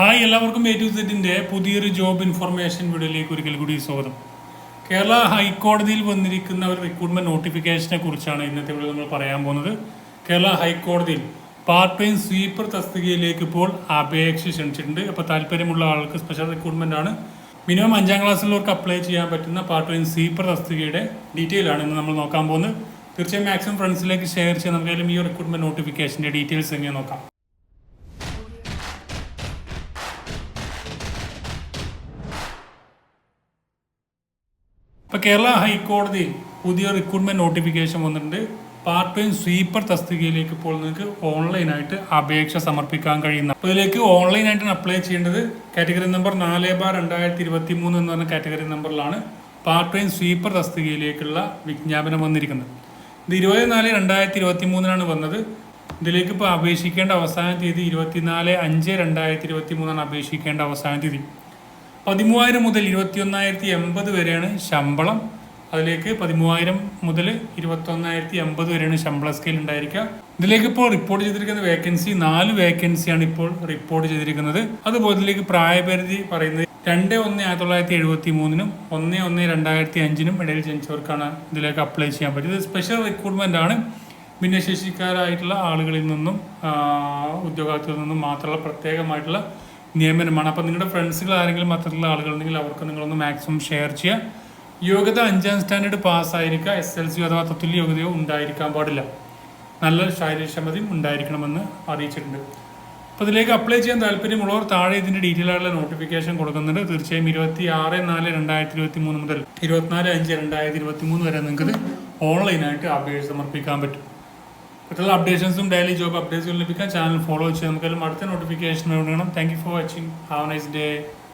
Hi എല്ലാവർക്കും A to സെറ്റിന്റെ പുതിയൊരു ജോബ് ഇൻഫർമേഷൻ വീഡിയോയിലേക്ക് ഒരിക്കൽ കൂടി സ്വാഗതം. കേരള ഹൈക്കോടതിയിൽ വന്നിരിക്കുന്ന ഒരു റിക്രൂട്ട്മെന്റ് നോട്ടിഫിക്കേഷനെ കുറിച്ചാണ് ഇന്നത്തെ വീഡിയോ നമ്മൾ പറയാൻ പോകുന്നത്. കേരള ഹൈക്കോടതിയിൽ പാർട്ട് ടൈം സ്വീപ്പർ തസ്തികയിലേക്ക് ഇപ്പോൾ അപേക്ഷ ക്ഷണിച്ചിട്ടുണ്ട്. അപ്പോൾ താല്പര്യമുള്ള ആൾക്ക് സ്പെഷ്യൽ റിക്രൂട്ട്മെന്റ് ആണ്. മിനിമം അഞ്ചാം ക്ലാസ്സിലുള്ളവർക്ക് അപ്ലൈ ചെയ്യാൻ പറ്റുന്ന പാർട്ട് ടൈം സ്വീപ്പർ തസ്തികയുടെ ഡീറ്റെയിൽ ആണ് ഇന്ന് നമ്മൾ നോക്കാൻ പോകുന്നത്. തീർച്ചയായും മാക്സിമം ഫ്രണ്ട്സിലേക്ക് ഷെയർ ചെയ്യാൻ നമുക്ക് ഈ റിക്രൂട്ട്മെന്റ് നോട്ടിഫിക്കേഷന്റെ ഡീറ്റെയിൽസ് എങ്ങനെ നോക്കാം. ഇപ്പൊ കേരള ഹൈക്കോടതി പുതിയ റിക്രൂട്ട്മെന്റ് നോട്ടിഫിക്കേഷൻ വന്നിട്ടുണ്ട്. പാർട്ട് ടൈം സ്വീപ്പർ തസ്തികയിലേക്ക് ഇപ്പോൾ നിങ്ങൾക്ക് ഓൺലൈനായിട്ട് അപേക്ഷ സമർപ്പിക്കാൻ കഴിയുന്ന അപ്പോൾ ഇതിലേക്ക് ഓൺലൈനായിട്ടാണ് അപ്ലൈ ചെയ്യേണ്ടത് കാറ്റഗറി നമ്പർ നാല് ബാർ രണ്ടായിരത്തി ഇരുപത്തി മൂന്ന് എന്ന് പറഞ്ഞ കാറ്റഗറി നമ്പറിലാണ് പാർട്ട് ടൈം സ്വീപ്പർ തസ്തികയിലേക്കുള്ള വിജ്ഞാപനം വന്നിരിക്കുന്നത്. ഇത് ഇരുപത് നാല് രണ്ടായിരത്തി ഇരുപത്തി മൂന്നിനാണ് വന്നത്. ഇതിലേക്ക് ഇപ്പോൾ അപേക്ഷിക്കേണ്ട അവസാന തീയതി ഇരുപത്തിനാല് അഞ്ച് രണ്ടായിരത്തി ഇരുപത്തി മൂന്നാണ് അപേക്ഷിക്കേണ്ട അവസാന തീയതി. പതിമൂവായിരം മുതൽ ഇരുപത്തിയൊന്നായിരത്തി എൺപത് വരെയാണ് ശമ്പളം. അതിലേക്ക് പതിമൂവായിരം മുതൽ ഇരുപത്തൊന്നായിരത്തി എൺപത് വരെയാണ് ശമ്പള സ്കെയിൽ ഉണ്ടായിരിക്കുക. ഇതിലേക്ക് ഇപ്പോൾ റിപ്പോർട്ട് ചെയ്തിരിക്കുന്ന വേക്കൻസി നാല് വേക്കൻസിയാണ് ഇപ്പോൾ റിപ്പോർട്ട് ചെയ്തിരിക്കുന്നത്. അതുപോലെ ഇതിലേക്ക് പ്രായപരിധി പറയുന്നത് രണ്ട് ഒന്ന് ആയിരത്തി തൊള്ളായിരത്തി എഴുപത്തി മൂന്നിനും ഒന്ന് ഒന്ന് രണ്ടായിരത്തി അഞ്ചിനും ഇടയിൽ ജനിച്ചവർക്കാണ് ഇതിലേക്ക് അപ്ലൈ ചെയ്യാൻ പറ്റും ഇത് സ്പെഷ്യൽ റിക്രൂട്ട്മെന്റ് ആണ്. ഭിന്നശേഷിക്കാരായിട്ടുള്ള ആളുകളിൽ നിന്നും ഉദ്യോഗാർത്ഥികളിൽ നിന്നും മാത്രമുള്ള പ്രത്യേകമായിട്ടുള്ള നിയമനമാണ്. അപ്പോൾ നിങ്ങളുടെ ഫ്രണ്ട്സുകൾ ആരെങ്കിലും അത്തരത്തിലുള്ള ആളുകളുണ്ടെങ്കിൽ അവർക്ക് നിങ്ങളൊന്ന് മാക്സിമം ഷെയർ ചെയ്യുക. യോഗ്യത അഞ്ചാം സ്റ്റാൻഡേർഡ് പാസ്സായിരിക്കുക എസ് എൽ സിയോ അഥവാ തത്തുല്യ യോഗ്യതയോ ഉണ്ടായിരിക്കാൻ പാടില്ല. നല്ല ശാരീരക്ഷമതയും ഉണ്ടായിരിക്കണമെന്ന് അറിയിച്ചിട്ടുണ്ട്. അപ്പോൾ ഇതിലേക്ക് അപ്ലൈ ചെയ്യാൻ താല്പര്യമുള്ളവർ താഴെ ഇതിന്റെ ഡീറ്റെയിൽ ആയിട്ടുള്ള നോട്ടിഫിക്കേഷൻ കൊടുക്കുന്നുണ്ട്. തീർച്ചയായും ഇരുപത്തി ആറ് നാല് രണ്ടായിരത്തി ഇരുപത്തി മൂന്ന് മുതൽ ഇരുപത്തിനാല് അഞ്ച് രണ്ടായിരത്തി ഇരുപത്തി മൂന്ന് വരെ നിങ്ങൾക്ക് ഓൺലൈനായിട്ട് അപേക്ഷ സമർപ്പിക്കാൻ പറ്റും. മറ്റുള്ള അപ്ഡേഷൻസും ഡെയിലി ജോബ് അപ്ഡേറ്റ്സും ലഭിക്കാൻ ചാനൽ ഫോളോ ചെയ്യാം നമുക്കെല്ലാം അടുത്ത നോട്ടിഫിക്കേഷൻ വേണം. Thank you for watching have nice day